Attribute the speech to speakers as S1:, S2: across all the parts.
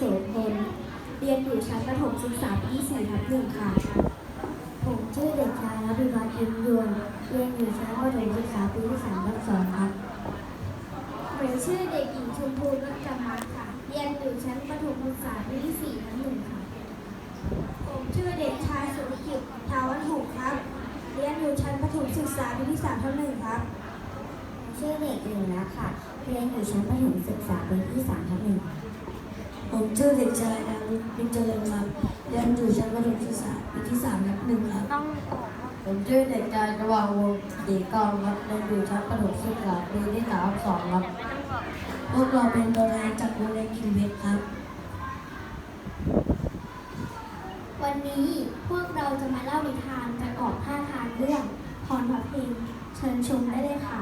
S1: โสพล เรียนอยู่ชั้นประถมศึกษาปีที่สี่ทับหนึ่งค่ะ
S2: ผมชื่อเด็กชายรัพิวัฒน์ยิ้มยวนเรียนอยู่ชั้นประถมศึกษาปีที่สามทับสองครับ
S1: หนูชื่อเด็กหญิงชมพูรัตกมาค่ะ เรียนอยู่ชั้นประถมศึกษาปีที่สี่ทับหนึ่งค่ะ ผมชื่อเด็กชายสุรกิจทาวันหกครับ เรียนอยู่ชั้นประถมศึกษาปีที่สามทับหนึ่งครับ
S2: ชื่อเด็กหญิงนะค่ะ เรียนอยู่ชั้นประถมศึกษาปีที่สามทับหนึ่ง
S3: ผมชื่อเด็กชายดารุณพิจเจริญครับเรียนอยู่ชั้นประถมศึกษาปีที่สามทับหนึ่งครับผมชื่อเด็กชายกวางวงศ์ศรีกองครับเรียนอยู่ชั้นประถมศึกษาปีที่สามทับสองครับพวกเราเป็นตัวแทนจากโรงเรียนกินเวทครับ
S1: วันนี้พวกเราจะมาเล่านิทานประกอบท่าทางเรื่องพรพระเพลงเชิญชมได้เลยค่ะ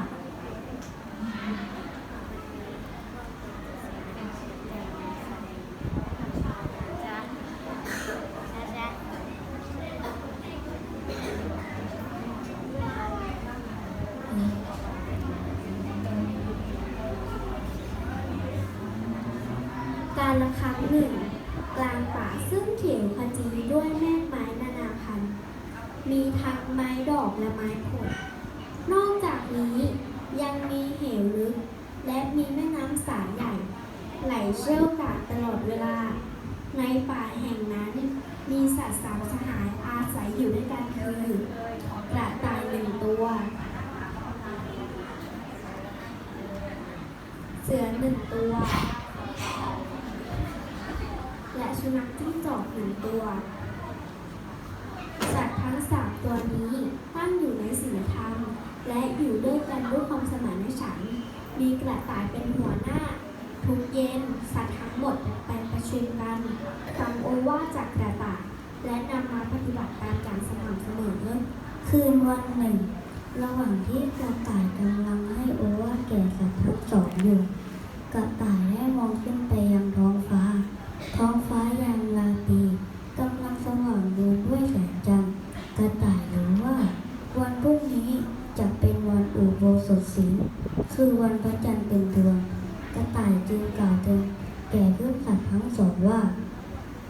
S1: การ ละครั้งหนึ่ง กลางป่าซึ่งเขียวขจีด้วยแม่กไม้นานาพันธุ์ มีทั้งไม้ดอกและไม้ผล นอกจากนี้ยังมีเหวลึก และมีแม่น้ำสายใหญ่ ไหลเชี่ยวกรากตลอดเวลา ในป่าแห่งนั้น มีสัตว์สามสหายอาศัยอยู่ด้วยกันคือกระต่ายหนึ่งตัว เสือหนึ่งตัว สุนัขจิ้งจอกหนึ่งตัว สัตว์ทั้งสามตัวนี้ตั้งอยู่ในศีลธรรม และอยู่ด้วยกันด้วยความสมานฉันท์มีกระต่ายเป็นหัวหน้า ทุกเย็นสัตว์ทั้งหมดไปประชุมกันฟังโอวาจากกระต่ายและนำมาปฏิบัติตามอย่างสม่ำเสมอ
S2: คืนวันหนึ่ง ระหว่างที่กระต่ายกำลังให้โอวาแก่สัตว์ทั้งสองอยู่ กระต่ายได้มองขึ้นไปยังท้อง ท้องฟ้ายามราตรีกำลังสว่างดูด้วยแสงจันทร์กระต่ายรู้ว่า วันพรุ่งนี้จะเป็นวันอุโบสถศีลคือวันพระจันทร์เป็นดวงกระต่ายจึงกล่าวเตือนแก่เพื่อนสัตว์ทั้งสองว่า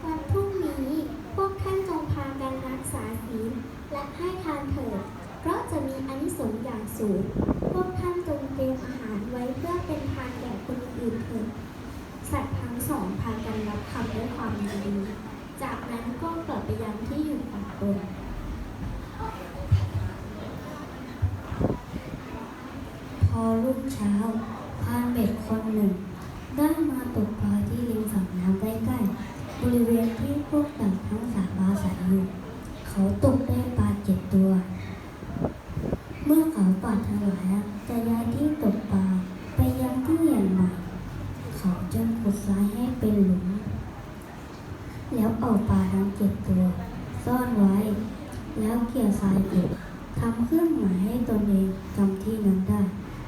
S1: วันพรุ่งนี้พวกท่านจงพากันรักษาศีลและให้ทานเถิดเพราะจะมีอนิสงส์อย่างสูง พวกท่านจงเตรียมอาหารไว้เพื่อเป็นทานแก่คนอื่นเถิด ทั้งสองพากันรับคำด้วยความยินดี จากนั้นก็กลับไปยังที่อยู่ของตน
S2: พอรุ่งเช้าพานเบ็ดคนหนึ่ง ได้มาตกปลาที่ริมฝั่งน้ำใกล้ๆบริเวณที่พวกต่างทั้งสามอาศัยอยู่เขาตกได้ปลาเจ็ดตัว เมื่อเขาปรารถนาจะย้ายที่ตกปลาไปยังที่แห่งใหม่ เขาจึงขุดทรายให้เป็นหลุม แล้วเอาปลาทั้งเจ็ดตัว ซ่อนไว้ แล้วเกี่ยวทรายเก็บทำเครื่องหมายให้ตนเองจำ ที่นั้นได้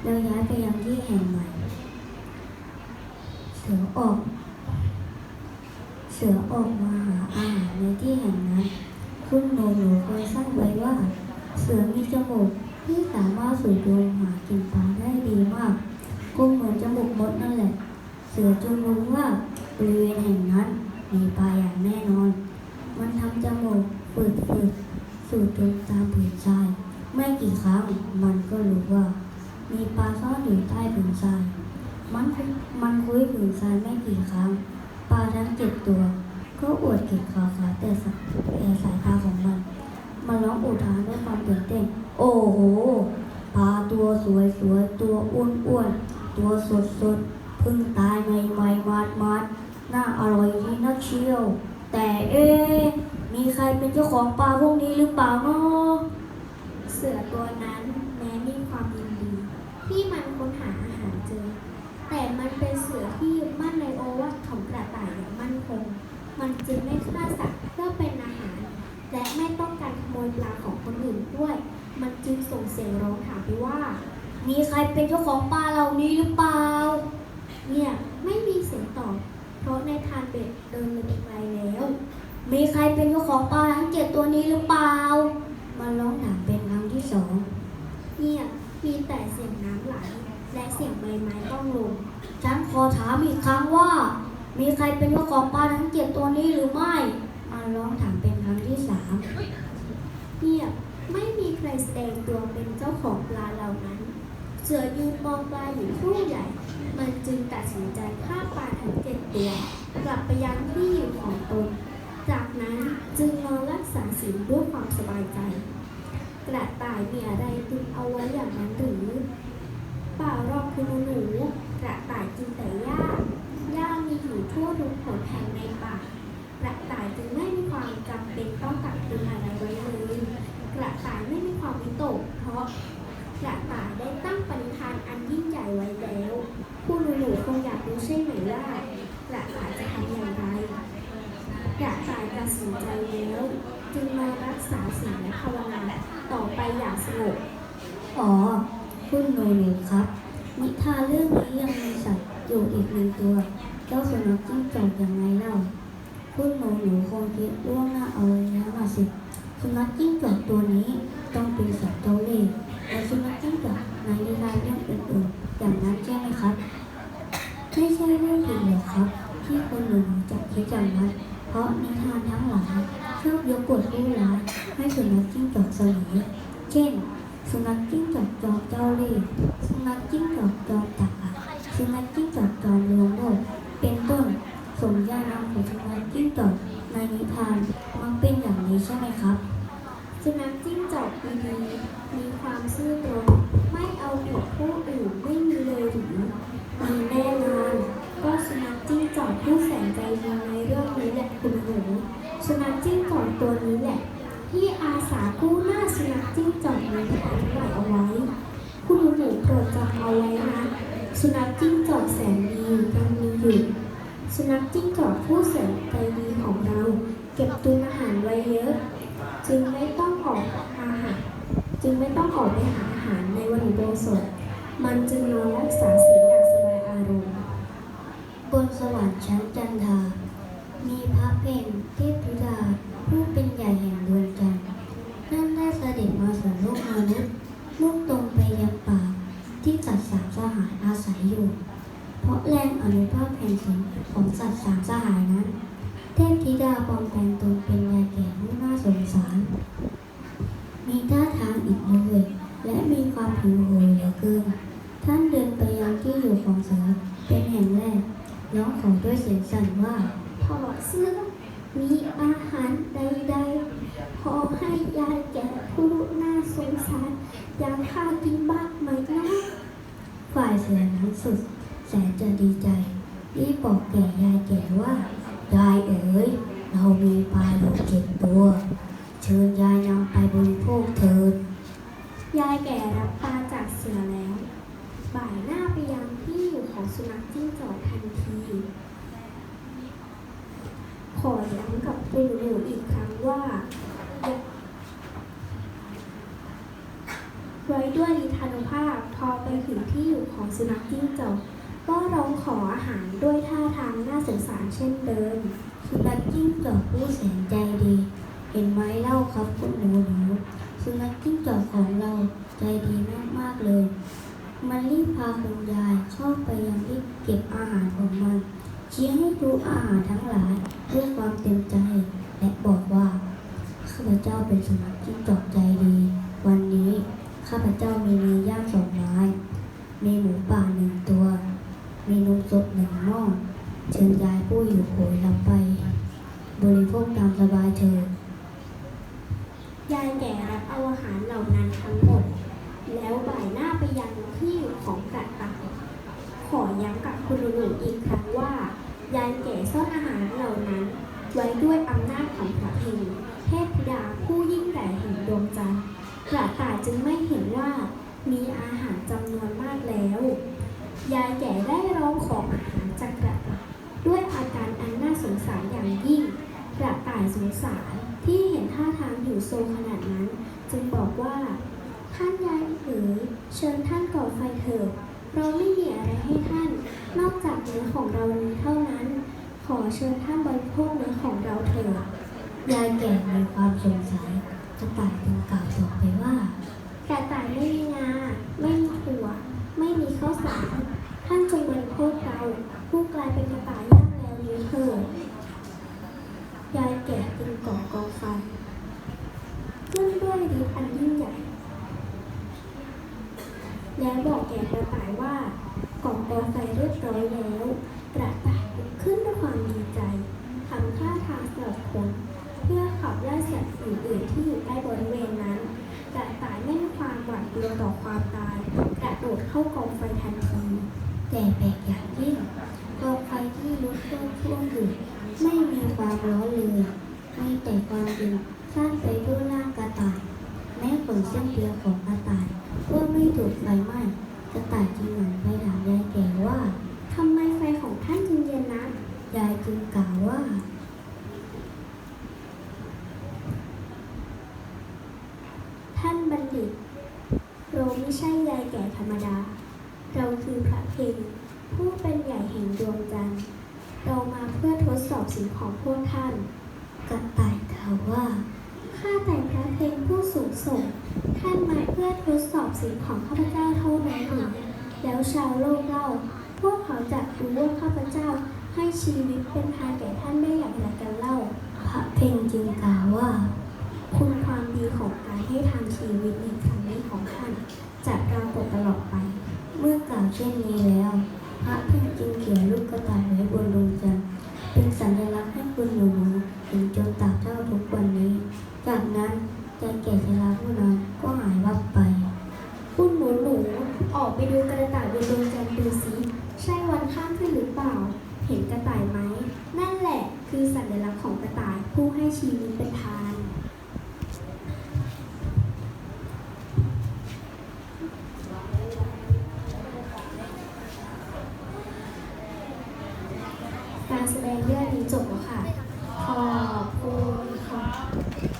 S2: แล้วย้ายไปยังที่แห่งใหม่ เสือออก เสือออกมาหาอาหารในที่แห่งนั้น คุณโนโนเคยสร้างไว้ว่า เสือมีจมูกที่สามารถสูดลมหากินปลาได้ดีมากคงเหมือนจมูกมดนั่นแหละ เสือจงรู้ว่าบริเวณแห่งนั้นมีปลาอย่างแน่นอน มันทำจมูกฝืดฝืดๆสูดลมตามผืนทรา กี่ครั้ง มันก็รู้ว่า มีปลาซ่อนอยู่ใต้ผืนทราย มันมันคุยผืนทรายไม่กี่ครั้ง ปลาทั้งเจ็ดตัว ก็อวดเก็บขาขาแต่สายแต่สายตาของมัน มันร้องอุทานด้วยความตื่นเต้น โอ้โห ปลาตัวสวยสวยๆตัวอ้วนอ้วนๆตัวสดสดๆเพิ่งตายใหม่ใหม่มาดมาดน่าอร่อยที่นักเชียว แต่เอ๊มีใครเป็นเจ้าของปลาพวกนี้หรือเปล่าเนาะ
S1: สือตัวนั้นแม้มีความยินดี ที่มันค้นหาอาหารเจอ แต่มันเป็นเสือที่ยึดมั่นในโอวาทของกระต่ายอย่างมั่นคง มันจึงไม่ฆ่าสัตว์เพื่อเป็นอาหาร และไม่ต้องการขโมยปลาของคนอื่นด้วย มันจึงส่งเสียงร้องถามไปว่า
S2: มีใครเป็นเจ้าของปลาเหล่านี้หรือเปล่า
S1: เนี่ยไม่มีเสียงตอบ เพราะในทานเบ็ดเดินเลยไปไกลแล้ว
S2: มีใครเป็นเจ้าของปลาทั้งเจ็ดตัวนี้หรือเปล่า มันร้องถามเป็น ที่สอง
S1: เงียบมีแต่เสียงน้ำไหล และเสียงใบไม้ต้องลง
S2: ฉันขอถามอีกครั้งว่า มีใครเป็นเจ้าของปลาทั้งเจ็ดตัวนี้หรือไม่มาร้องถามเป็นครั้งที่สาม
S1: เงียบไม่มีใครแสดงตัวเป็นเจ้าของปลาเหล่านั้น เสือยืนมองปลาอยู่ครู่ใหญ่ มันจึงตัดสินใจฆ่าปลาทั้งเจ็ดตัวกลับไปยังที่อยู่ของตน จากนั้นจึงนอนรักษาศีลด้วยความสบายใจ กระต่ายมีอะไรตุนเอาไว้อย่างนั้นหรือเปล่าหรอกคุณหนูกระต่ายกินแต่หญ้าหญ้ามีอยู่ทั่วทุกหนแห่งในป่ากระต่ายจึงไม่มีความจำเป็นต้องกักตุนอะไรไว้เลยกระต่ายไม่มีความวิตก เพราะกระต่ายได้ตั้งปณิธานอันยิ่งใหญ่ไว้แล้วผู้หนูคงอยากรู้ใช่ไหมว่ากระต่ายจะทำอย่างไรกระต่ายตัดสินใจแล้ว จึงมารักษาศีลและภาวนา ต่อไปอย่างสงบ
S2: อ๋อคุณหนูหนูครับ นิทานเรื่องนี้ยังมีสัตว์อยู่อีกหนึ่งตัวเจ้าสุนัขจิ้งจอกอย่างไรเล่าคุณหนูหนูคงคิดล่วงหน้าเอาไว้แล้วล่ะสิสุนัขจิ้งจอกตัวนี้ต้องเป็นสัตว์เจ้าเล่ห์และสุนัขจิ้งจอกในนิทานเรื่องอื่นๆอย่างนั้นใช่ไหมครับไม่ใช่เรื่องผิดหรอกครับ ที่คนหนูหนูจะคิดอย่างนั้นเพราะนิทานทั้งหลา
S1: ย รดจำเอาไว้นะ สุนัขจิ้งจอกแสนดียังมีอยู่ สุนัขจิ้งจอกผู้แสนใจดีของเรา เก็บตุนอาหารไว้เยอะ จึงไม่ต้องออกอาหารจึงไม่ต้องออกไปหาอาหารในวันอุโบสถมันจึงนอน
S2: ฝ่ายเสือนั้นสุด แสนจะดีใจรีบบอกแก่ยายแก่ว่ายายเอ๋ยเรามีปลาอยู่เจ็ดตัว เชิญยายนำไปบริโภคเถิด
S1: ยายแก่รับปลาจากเสือแล้ว บ่ายหน้าไปยังที่อยู่ของสุนัขจิ้งจอกทันที ขอย้ำกับคุณหนูอีกครั้งว่า ไว้ด้วยนิทานุภาพพอไปถึงที่อยู่ของสุนัขจิ้งจอกก็ร้องขออาหารด้วยท่าทางน่าสงสารเช่นเดิม
S2: สุนัขจิ้งจอกผู้แสนใจดี เห็นไหมเล่าครับคุณหนูหนูสุนัขจิ้งจอกของเราใจดีมากๆเลย มันรีบพาคุณยายเข้าไปยังที่เก็บอาหารของมันชี้ให้ดูอาหารทั้งหลายด้วยความเต็มใจ และบอกว่าข้าพเจ้าเป็นสุนัขจิ้งจอกใจดี วันนี้ ข้าพเจ้ามีเนื้อย่างสองไม้ มีหมูป่าหนึ่งตัว มีนมสดหนึ่งหม้อ เชิญยายผู้อยู่โหยลำไป บริโภคตามสบายเถิด
S1: ยายแก่รับเอาอาหารเหล่านั้นทั้งหมด แล้วบ่ายหน้าไปยังที่อยู่ของกระต่ายขอย้ำกับคุณหนูอีกครั้งว่า ยายแก่ซ่อนอาหารเหล่านั้น ไว้ด้วยอำนาจของพระเพธิดาผู้ยิ่งใหญ่แห่งดวงจันทร์กระ ต่ายจึงไม่เห็นว่ามีอาหารจำนวนมากแล้ว ยายแก่ได้ร้องขออาหารจากกระต่ายด้วยอาการอันน่าสงสารอย่างยิ่ง กระต่ายสงสารที่เห็นท่าทางอยู่โซขนาดนั้น จึงบอกว่า ท่านยายเอ๋ยเชิญท่านก่อไฟเถิดเราไม่มีอะไรให้ท่าน นอกจากเนื้อของเรานี้เท่านั้น ขอเชิญท่านบริโภคเนื้อของเราเถิด
S2: ยายแก่มีความสงสัยกระต่ายจึงกล่าวต่อไปว่า
S1: กระต่ายไม่มีงา ไม่มีถั่ว ไม่มีข้าวสาร ท่านจงบริโภคเรา ผู้กลายเป็นกระต่ายย่างแล้วนี้ เถิดยายแก่จึงก่อกองไฟขึ้นด้วยฤทธิ์อันยิ่งใหญ่ แล้วบอกแก่กระต่ายว่า กอไฟเรียบร้อยแล้วกระต่ายลุกขึ้นด้วยความดีใจทำท่าทางสลับขนเพื่อขับไล่สัตว์อื่นๆที่อยู่ใกล้บริเวณนั้นกระต่ายไม่มีความหวาดกลัวต่อความตายกระโดดเข้ากองไฟทันที
S2: แต่แปลกอย่างยิ่งกองไฟที่ลุกท่วมท่วมอยู่ไม่มีความร้อนเลยมีแต่ความเย็นสร้างไปด้วยร่างกระต่าย แม้ขนเส้นเดียวของกระต่ายก็ไม่ถูกไฟไหม้ กระต่ายจึงหันไปถามยายแก่ว่า
S1: ทำไมไฟของท่านจึงเย็นนัก
S2: ยายจึงกล่าวว่า
S1: ท่านบัณฑิต เราไม่ใช่ยายแก่ธรรมดา เราคือพระเพงผู้เป็นใหญ่แห่งดวงจันทร์เรามาเพื่อทดสอบสิ่งของพวกท่าน
S2: กระต่ายกล่าวว่า
S1: ข้าแต่พระเพงผู้สูงส่ง ท่านมาเพื่อทดสอบสิ่งของข้าพเจ้าเท่านั้นหรือแล้วชาวโลกเล่า พวกเขาจะรู้ว่าข้าพเจ้าให้ชีวิตเป็นทานแก่ท่านได้อย่างไรกันเล่า
S2: พระเพ่งจึงกล่าวว่า
S1: คุณความดีของการให้ทานชีวิตในครั้งนี้ของท่านจะปรากฏตลอดไป
S2: เมื่อกล่าวเช่นนี้แล้ว พระเพ่งจึงเขียนรูปกระต่าย
S1: หรือเปล่า เห็นกระต่ายไหม นั่นแหละคือสัญลักษณ์ของกระต่ายผู้ให้ชีวิตเป็นทาน